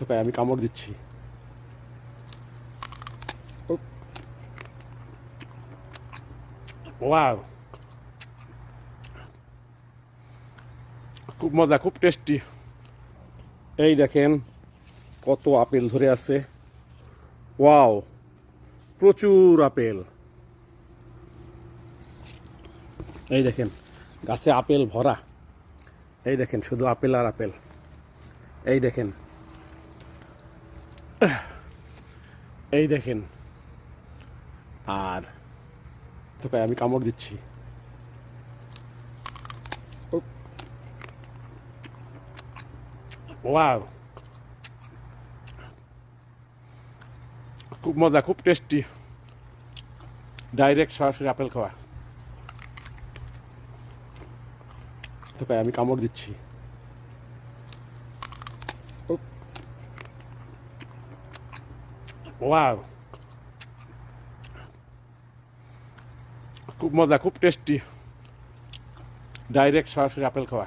তোকে আমি কামড় দিচ্ছি। খুব মজা, খুব টেস্টি এই দেখেন, কত আপেল ধরে আছে। ওয়াও প্রচুর আপেল। এই দেখেন, গাছে আপেল ভরা। এই দেখেন, শুধু আপেল আর আপেল। এই দেখেন এই দেখেন। আর তোকে আমি কামড় দিচ্ছি। খুব মজা, খুব টেস্টি। ডাইরেক্ট সরাসরি আপেল খাওয়া। তোকে আমি কামড় দিচ্ছি। ওয়াও খুব মজা খুব টেস্টি ডাইরেক্ট সরাসরি আপেল খাওয়া।